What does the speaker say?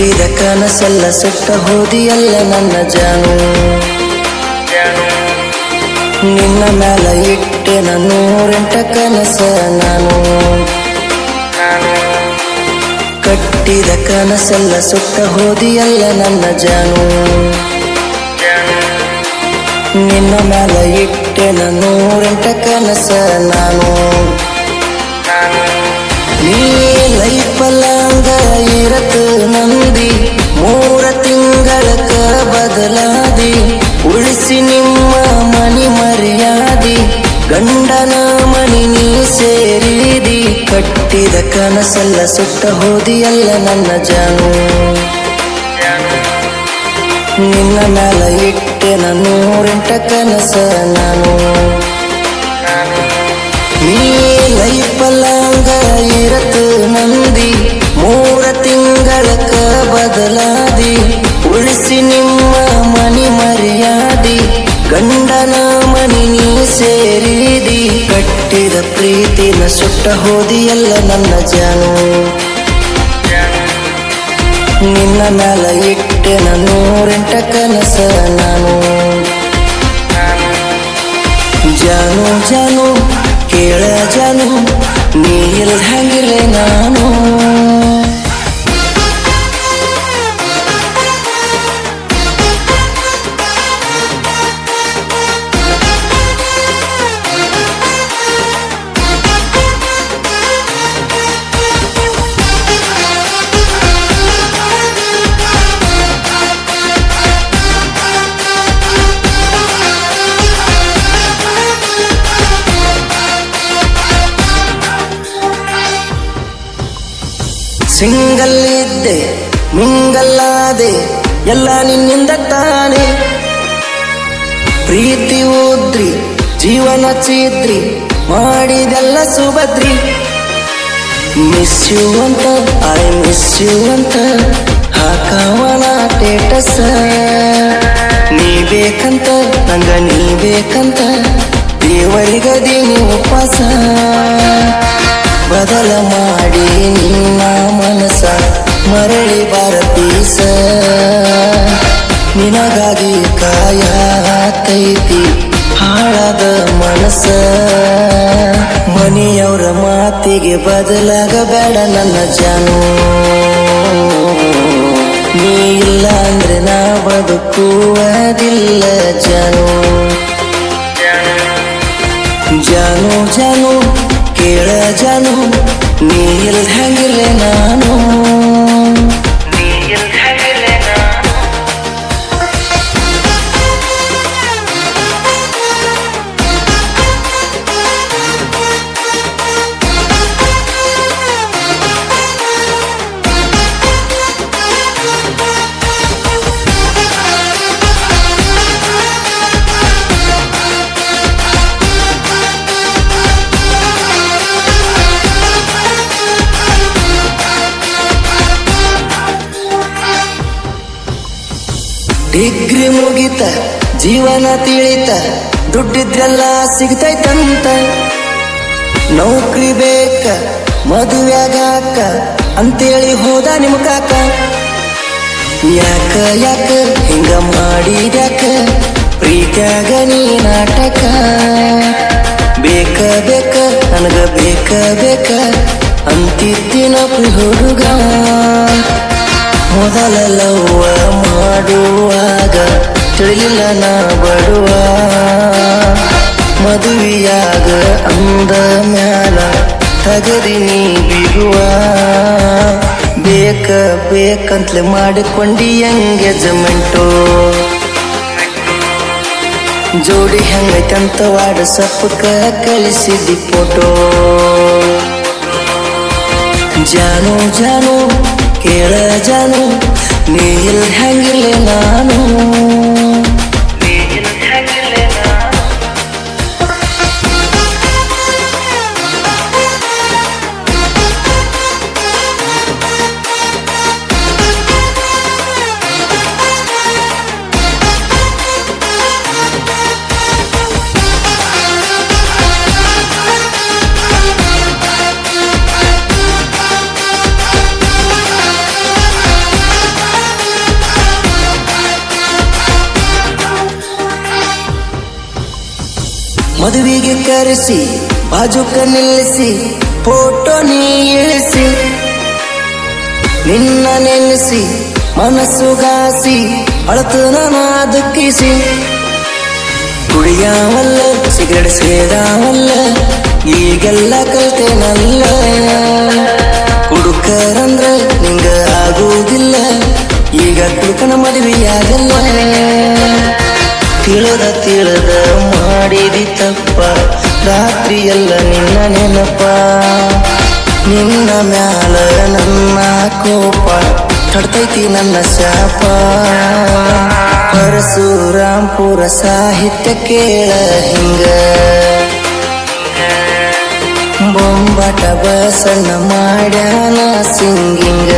ಕಟ್ಟಿದ ಕನಸೆಲ್ಲ ಸುಟ್ಟ ಹೋದಿಯಲ್ಲ ನನ್ನ ಜಾನು. ನಿನ್ನ ಮ್ಯಾಲ ಇಟ್ಟೆ ನೂರೆಂಟ ಕನಸ ನಾನು. ಕಟ್ಟಿದ ಕನಸೆಲ್ಲ ಸುಟ್ಟ ಹೋದಿಯಲ್ಲ ನನ್ನ ಜಾನು. ನಿನ್ನ ಮ್ಯಾಲ ಇಟ್ಟೆ ನೂರೆಂಟ ಕನಸ ನಾನು. ನೀ ಲೈಫಲ್ಲ ಅಂದ ಇರತ್ತು ನಂದಿ ಮೂರ ತಿಂಗಳಕ ಬದಲಾದಿ, ಉಳಿಸಿ ನಿಮ್ಮ ಮನಿ ಮರ್ಯಾದಿ, ಗಂಡನ ಮನಿ ನೀ ಸೇರಿದಿ, ಕಟ್ಟಿದ ಕನಸೆಲ್ಲ ಸುಟ್ಟ ಹೋದಿಯಲ್ಲ ನನ್ನ ಜಾನು. ನಿನ್ನ ಮ್ಯಾಲ ಇಟ್ಟೆ ನೂರೆಂಟ ಕನಸ ನಾನು. ನೀ ಲೈಫ್ ಲಂಗ ಇರತ್ತು ಮೂರ ಬದಲಾದಿ, ಉಳಿಸಿ ನಿಮ್ಮ ಮನಿ ಮರ್ಯಾದಿ, ಗಂಡನ ಮನಿ ನೀ ಸೇರಿದಿ, ಕಟ್ಟಿದ ಪ್ರೀತಿನ ಸುಟ್ಟ ಹೋದಿಯಲ್ಲ ನನ್ನ ಜಾನು. ನಿನ್ನ ಮೇಲ ಇಟ್ಟೆ ನೂರೆಂಟ ಕನಸ ನಾನು. ಜಾನು ಜಾನು, ಕೇಳ ಜಾನು, ನೀ ಹಂಗಿಲ್ಲ ನಾನು. ಸಿಂಗಲ್ ಇದ್ದೆ ಮಿಂಗಲ್ಲಾದೆ, ಎಲ್ಲ ನಿನ್ನಿಂದ ತಾನೆ. ಪ್ರೀತಿ ಓದ್ರಿ ಜೀವನ ಚಿದ್ರಿ, ಮಾಡಿದೆಲ್ಲ ಸುಭದ್ರಿ. ಮಿಸ್ ಯು ಅಂತ ಐ ಮಿಸ್ ಯು ಅಂತ ಹಾಕವನ ಟೇಟಸ ನೀ ಬೇಕಂತ, ನಂಗ ನೀ ಬೇಕಂತ ದೇವರಿಗದೀನಿ ಉಪವಾಸ. ಬದಲ ಮಾಡಿ ನಿನ್ನ ಮರಳಿ ಬರತೀಸ ನಿನಗಾಗಿ ಕಾಯತೈತಿ ಹಾಳದ ಮನಸ ಮನೆಯವರ ಮಾತಿಗೆ ಬದಲಾಗಬೇಡ ನನ್ನ ಜಾನು. ನೀ ಇಲ್ಲ ಅಂದ್ರೆ ನಾ ಬದುಕುವುದಿಲ್ಲ ಜಾನು. ಜಾನು ಜಾನು, ಕೇಳ ಜಾನು, ನೀ ಇಲ್ಲ ಹೆಂಗಿಲ್ಲ ನಾನು. ಡಿಗ್ರಿ ಮುಗಿತ, ಜೀವನ ತಿಳಿತ, ದುಡ್ಡಿದ್ರೆಲ್ಲ ಸಿಗ್ತೈತಂತ. ನೌಕರಿ ಬೇಕ ಮದುವೆಗಾಕ ಅಂತೇಳಿ ಹೋದ ನಿಮ್ ಕಾಕ. ಯಾಕ ಯಾಕ, ಹಿಂಗ ಮಾಡಿದ್ಯಾಕ, ಪ್ರೀತ್ಯಾಗ ನೀ ನಾಟಕ. ಬೇಕ ಬೇಕ, ನನಗ ಬೇಕ ಬೇಕ, ಅಂತಿದ್ದಿನ ಹುಡುಗ. ಮೊದಲ ಲವ್ವ ಮಾಡುವಾಗ ತಿಳಿಲಿಲ್ಲ ನಾ ಬಡುವ ಮದುವೆಯಾಗ ಅಂದ ಮ್ಯಾಲ ತಗದಿ ನೀ ಬಿಗುವ ಬೇಕ ಬೇಕಂತ್ಲೆ ಮಾಡಿಕೊಂಡಿ ಎಂಗೇಜ್ಮೆಂಟು. ಜೋಡಿ ಹೆಂಗೈತಂತ ವಾಟ್ಸಪ್ಕ ಕಳಿಸಿದಿ ಫೋಟೋ ಜಾನು ಜಾನು, ಕೇಳ ಜಾನು ನೀ ಇಲ್ದ ಹೆಂಗಿರ್ಲೆ ಮದುವೆಗೆ ಕರೆಸಿ, ಬಾಜುಕ ನಿಲ್ಲಿಸಿ, ಫೋಟೋ ನೀ ಇಳಿಸಿ. ನಿನ್ನ ನೆನೆಸಿ ಮನಸ್ಸುಗಾಸಿ ಅಳತು ನಾನು ದುಃಖಿಸಿ. ಕುಡಿಯಾವಲ್ಲ, ಸಿಗರೆಟ್ ಸೇದಾವಲ್ಲ, ಈಗೆಲ್ಲ ಕಲ್ತೇನಲ್ಲ. ಕುಡುಕರಂದ್ರ ನಿಂಗ ಆಗುವುದಿಲ್ಲ ಈಗ ಕುಡುಕನ ಮದುವೆಯಾಗಲ್ಲ. ತಿಳಿದ ತಿಳಿದ ಮಾಡಿದಿ ತಪ್ಪ. ರಾತ್ರಿ ಎಲ್ಲ ನಿನ್ನ ನೆನಪ. ನಿನ್ನ ಮ್ಯಾಲ ನನ್ನ ಕೋಪ. ತಡ್ತೈತಿ ನನ್ನ ಶಾಪ. ಪರಶುರಾಂಪುರ ಸಾಹಿತ್ಯ ಕೇಳ ಹಿಂಗ. ಬೊಂಬಾಟ ಬಸಣ್ಣ ಮಾಡ್ಯಾನ ಸಿಂಗಿಂಗ.